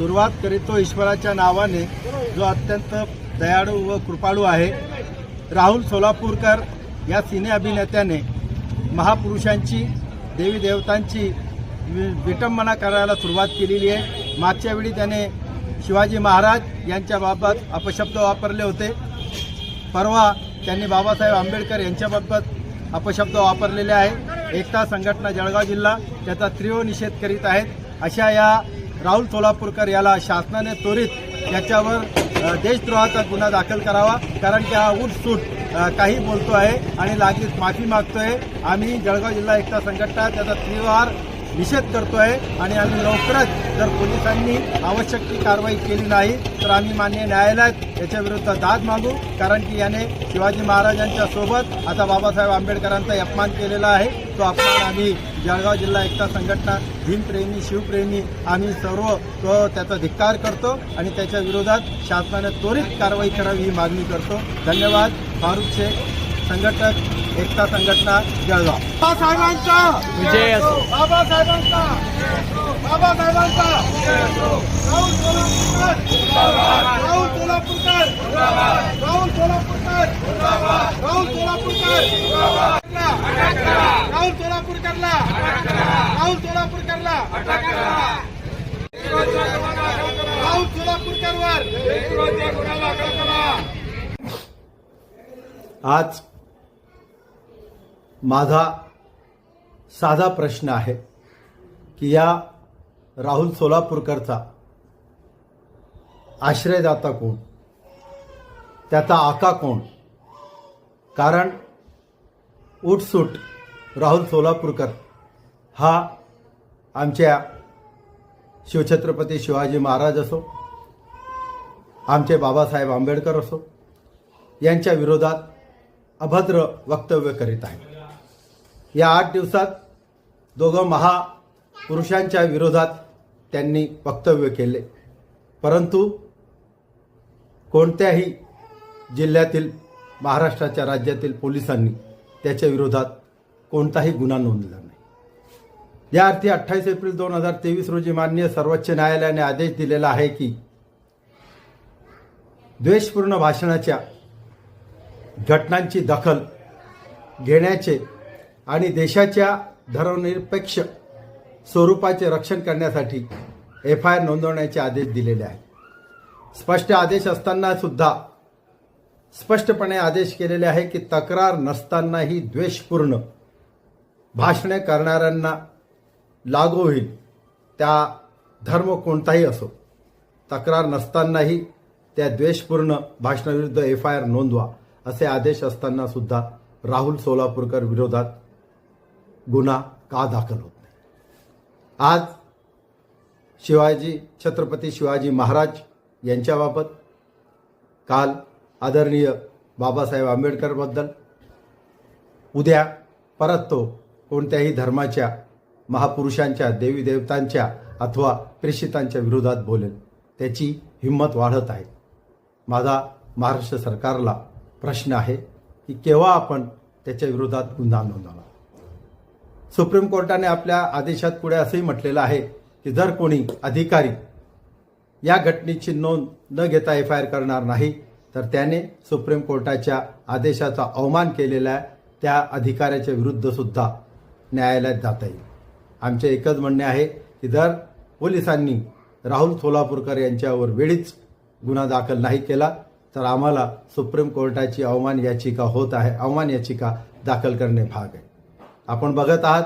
सुरुवात करीतो ईश्वराच्या नावाने जो अत्यंत दयाळू व कृपाळू आहे. राहुल सोलापूरकर या सिने अभिनेत्याने महापुरुषांची देवी देवतांची वि- विटंबना करायला सुरुवात केलेली आहे. मागच्या वेळी त्याने शिवाजी महाराज यांच्याबाबत अपशब्द वापरले होते. परवा त्यांनी बाबासाहेब आंबेडकर यांच्याबाबत अपशब्द वापरलेले आहे. एकता संघटना जळगाव जिल्हा त्याचा तीव्र निषेध करीत आहेत. अशा या राहुल सोलापूरकर याला शासनाने त्वरित याच्यावर देशद्रोहाचा गुन्हा दाखल करावा कारण की हा उठसूट काही बोलतो आहे आणि लागलीच माफी मागतोय. आम्ही जळगाव जिल्हा एकता संघटना त्याचा तीव्र निषेध करतोय आणि आम्ही लवकरच जर पोलिसांनी आवश्यक ती कारवाई केली नाही तर आम्ही मान्य न्यायालयात याच्या विरुद्ध दाद मागू कारण की याने शिवाजी महाराजांच्या सोबत आता बाबासाहेब आंबेडकरांचा अपमान केलेला आहे. तो अपमान आम्ही जळगाव जिल्हा एकता संघटना भीमप्रेमी शिवप्रेमी आम्ही सर्व तो त्याचा धिक्कार करतो आणि त्याच्या विरोधात शासनाने त्वरित कारवाई करावी ही मागणी करतो. धन्यवाद. फारुख शेख संघटक एकता संघटना जळगाव. बाबासाहेबांचा! विजय असो. बाबासाहेबांचा! बाबासाहेबांचा! राहुल सोलापूरकर! राहुल सोलापूरकर! राहुल सोलापूरकर! राहुल सोलापूरकर! राहुल सोलापूरकरला! राहुल सोलापूरकरला. राहुल सोलापूरकरवर. आज माझा साधा प्रश्न आहे की या राहुल सोलापूरकरचा आश्रयदाता कोण? त्याचा आका कोण? कारण उठसूट राहुल सोलापूरकर हा आमच्या शिवछत्रपती शिवाजी महाराज असो आमचे बाबासाहेब आंबेडकर असो यांच्या विरोधात अभद्र वक्तव्य करीत आहे या आठ दिवसात दोघं महापुरुषांच्या विरोधात त्यांनी वक्तव्य केले. परंतु कोणत्याही जिल्ह्यातील महाराष्ट्राच्या राज्यातील पोलिसांनी त्याच्या विरोधात कोणताही गुन्हा नोंदला नाही. या अर्थी अठ्ठावीस एप्रिल दोन हजार तेवीस रोजी माननीय सर्वोच्च न्यायालयाने आदेश दिलेला आहे की द्वेषपूर्ण भाषणाच्या घटनांची दखल घेण्याचे आणि देशाच्या धर्मनिरपेक्ष स्वरूपाचे रक्षण करण्यासाठी एफ आय आर नोंदवण्याचे आदेश दिलेले आहेत. स्पष्ट आदेश असताना सुद्धा स्पष्टपणे आदेश केलेले आहे की तक्रार नसतानाही द्वेषपूर्ण भाषणे करणाऱ्यांना लागू होईल. त्या धर्म कोणताही असो तक्रार नसतानाही त्या द्वेषपूर्ण भाषणाविरुद्ध एफ आय आर नोंदवा असे आदेश असताना सुद्धा राहुल सोलापूरकर विरोधात गुन्हा का दाखल होत नाही? आज शिवाजी छत्रपती शिवाजी महाराज यांच्याबाबत काल आदरणीय बाबासाहेब आंबेडकरबद्दल उद्या परत तो कोणत्याही धर्माच्या महापुरुषांच्या देवी देवतांच्या अथवा प्रेषितांच्या विरोधात बोलेल. त्याची हिंमत वाढत आहे. माझा महाराष्ट्र सरकारला प्रश्न आहे की केव्हा आपण त्याच्या विरोधात गुन्हा नोंदवला सुप्रीम कोर्टाने आपल्या आदेशात पुढे असंही म्हटलेलं आहे की जर कोणी अधिकारी या घटनेची नोंद न घेता एफ आय आर करणार नाही तर त्याने सुप्रीम कोर्टाच्या आदेशाचा अवमान केलेला त्या अधिकाऱ्याच्या विरुद्ध सुद्धा न्यायालयात जाता येईल. आमचे एकच म्हणणे आहे की जर पोलिसांनी राहुल सोलापूरकर यांच्यावर वेळीच गुन्हा दाखल नाही केला तर आम्हाला सुप्रीम कोर्टाची अवमान याचिका होत आहे. अवमान याचिका दाखल करणे भाग आहे. आपण बघत आहात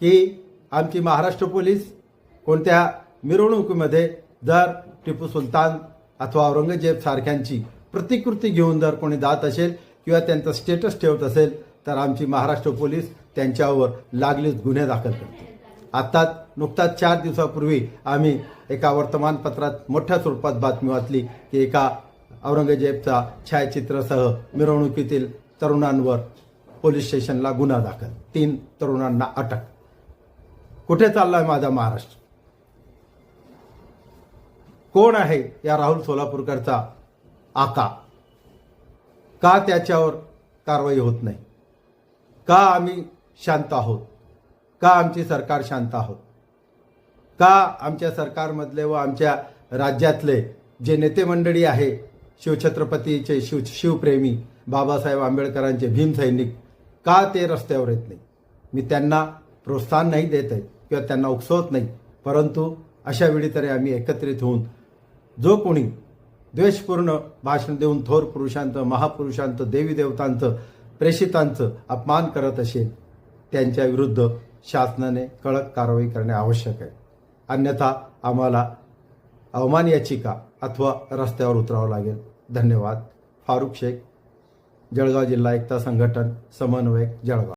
की आमची महाराष्ट्र पोलीस कोणत्या मिरवणुकीमध्ये जर टिपू सुलतान अथवा औरंगजेब सारख्यांची प्रतिकृती घेऊन जर कोणी जात असेल किंवा त्यांचं स्टेटस ठेवत असेल तर आमची महाराष्ट्र पोलीस त्यांच्यावर लागलीच गुन्हे दाखल करते आत्ताच नुकताच चार दिवसापूर्वी आम्ही एका वर्तमानपत्रात मोठ्या स्वरूपात बातमी वाचली की एका औरंगजेबचा छायाचित्रासह मिरवणुकीतील तरुणांवर पोलीस स्टेशनला गुन्हा दाखल. तीन तरुणांना अटक. कुठे चाललाय माझा महाराष्ट्र? कोण आहे या राहुल सोलापूरकरचा आका? का त्याच्यावर कारवाई होत नाही? का आम्ही शांत आहोत? का आमची सरकार शांत आहोत? का आमच्या सरकारमधले व आमच्या राज्यातले जे नेते मंडळी आहे शिवछत्रपतीचे शिव शिवप्रेमी बाबासाहेब आंबेडकरांचे भीमसैनिक का ते रस्त्यावर येत नाही? मी त्यांना प्रोत्साहन नाही देत आहे किंवा त्यांना उकसवत नाही परंतु अशा वेळी तरी आम्ही एकत्रित होऊन जो कोणी द्वेषपूर्ण भाषण देऊन थोर पुरुषांचं महापुरुषांचं देवी देवतांचं प्रेषितांचं अपमान करत असेल त्यांच्या विरुद्ध शासनाने कडक कारवाई करणे आवश्यक आहे. अन्यथा आम्हाला अवमान याचिका अथवा रस्त्यावर उतरावं लागेल. धन्यवाद. फारुख शेख जळगाव जिल्हा एकता संघटन समन्वयक जळगाव.